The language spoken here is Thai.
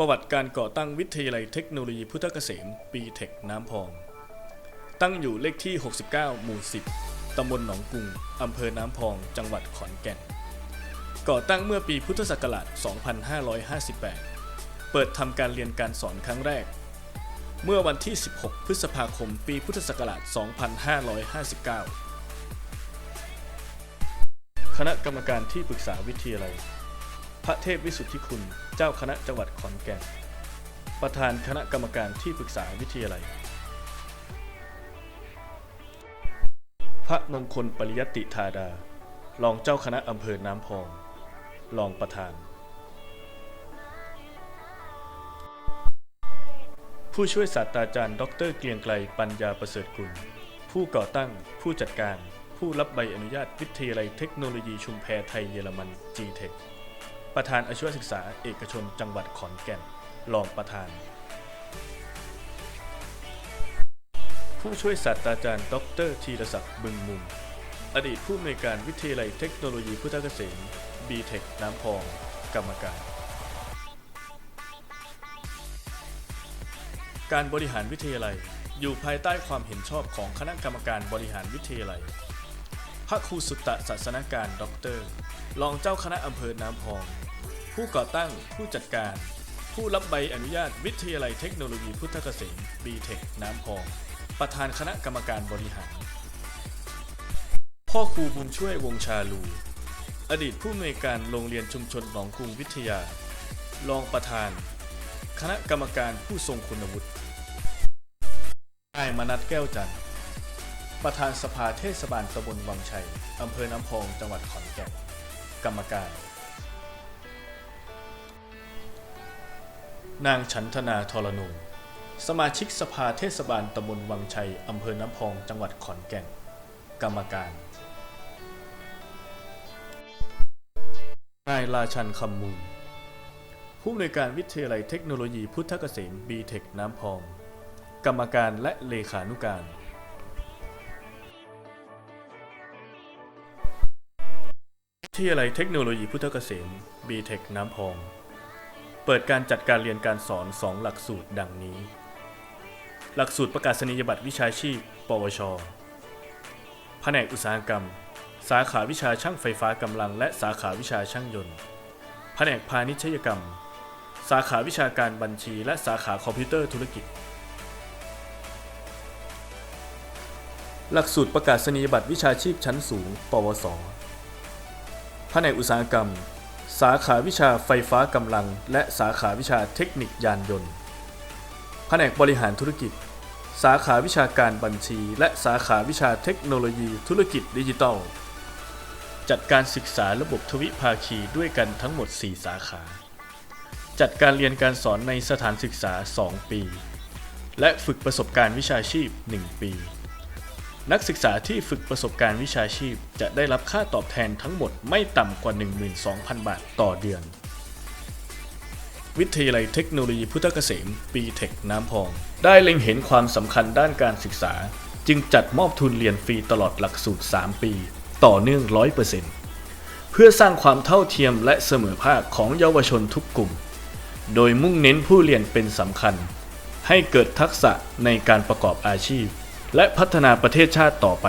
ประวัติการก่อตั้งวิทยาลัยเทคโนโลยีพุทธเกษมปีเทคน้ำพอง ตั้งอยู่เลขที่ 69 หมู่ 10 ตำบลหนองกุง อำเภอน้ำพอง จังหวัดขอนแก่น ก่อตั้งเมื่อปีพุทธศักราช 2558 เปิดทำการเรียนการสอนครั้งแรก เมื่อวันที่ 16 พฤษภาคม ปีพุทธศักราช 2559 คณะกรรมการที่ปรึกษาวิทยาลัย ระเทพวิสุทธิคุณ เจ้าคณะจังหวัดขอนแก่น ประธานคณะกรรมการที่ปรึกษาวิทยาลัย พระมงคลปริยติธาดา รองเจ้าคณะอำเภอน้ำพอง รองประธาน ผู้ช่วยศาสตราจารย์ ดรเกรียงไกลปัญญาประเสริฐกุล ผู้ก่อตั้ง ผู้จัดการ ผู้รับใบอนุญาตวิทยาลัยเทคโนโลยีชุมแพไทยเยอรมัน GTEC ประธานอาชีวศึกษาเอกชนจังหวัดขอนแก่น รองประธาน ผู้ช่วยศาสตราจารย์ ดรธีรศักดิ์บึงมุม อดีตผู้อำนวยการวิทยาลัยเทคโนโลยีพุทธเกษม BTech น้ำพอง กรรมการ การบริหารวิทยาลัยอยู่ภายใต้ความเห็นชอบของคณะกรรมการบริหารวิทยาลัย พระครูสุตตะศาสนาการด็อกเตอร์ รองเจ้าคณะอำเภอน้ำพอง ผู้ก่อตั้ง ผู้จัดการ ผู้รับใบอนุญาตวิทยาลัยเทคโนโลยีพุทธเกษม b t e c น้ำพอง ประธานคณะกรรมการบริหาร พ่อครูบุญช่วยวงชาลู อดีตผู้อำนวยการโรงเรียนชุมชนหนองกรุงวิทยา รองประธาน คณะกรรมการผู้ทรงคุณวุฒินายมนัทแก้วจันทร์ประธานสภาเทศบาลตำบลวังชัย อำเภอน้ำพอง จังหวัดขอนแก่น กรรมการ นางฉันทนาทรนูสมาชิกสภาเทศบาลตำบลวังชัยอำเภอน้ำพองจังหวัดขอนแก่น กรรมการนายราชันคำมูล ผู้อำนวยการวิทยาลัยเทคโนโลยีพุทธเกษม BTech น้ำพอง กรรมการและเลขานุการ วิทยาลัยเทคโนโลยีพุทธเกษม BTech น้ำพอง เปิดการจัดการเรียนการสอน 2 หลักสูตรดังนี้ หลักสูตรประกาศนียบัตรวิชาชีพ ปวช แผนกอุตสาหกรรม สาขาวิชาช่างไฟฟ้ากำลัง และสาขาวิชาช่างยนต์ แผนกพาณิชยกรรม สาขาวิชาการบัญชี และสาขาคอมพิวเตอร์ธุรกิจ หลักสูตรประกาศนียบัตรวิชาชีพชั้นสูง ปวส แผนกอุตสาหกรรม สาขาวิชาไฟฟ้ากำลัง และสาขาวิชาเทคนิคยานยนต์ แผนกบริหารธุรกิจ สาขาวิชาการบัญชี และสาขาวิชาเทคโนโลยีธุรกิจดิจิทัล จัดการศึกษาระบบทวิภาคีด้วยกันทั้งหมด 4 สาขา จัดการเรียนการสอนในสถานศึกษา 2 ปี และฝึกประสบการณ์วิชาชีพ 1 ปี นักศึกษาที่ฝึกประสบการณ์วิชาชีพ จะได้รับค่าตอบแทนทั้งหมดไม่ต่ำกว่า 12,000 บาทต่อเดือน วิทยาลัยเทคโนโลยีพุทธเกษมปีเทคน้ำพอง ได้เล็งเห็นความสำคัญด้านการศึกษา จึงจัดมอบทุนเรียนฟรีตลอดหลักสูตร 3 ปี ต่อเนื่อง 100%เพื่อสร้างความเท่าเทียมและเสมอภาคของเยาวชนทุกกลุ่ม โดยมุ่งเน้นผู้เรียนเป็นสำคัญ ให้เกิดทักษะในการประกอบอาชีพ และพัฒนาประเทศชาติต่อไป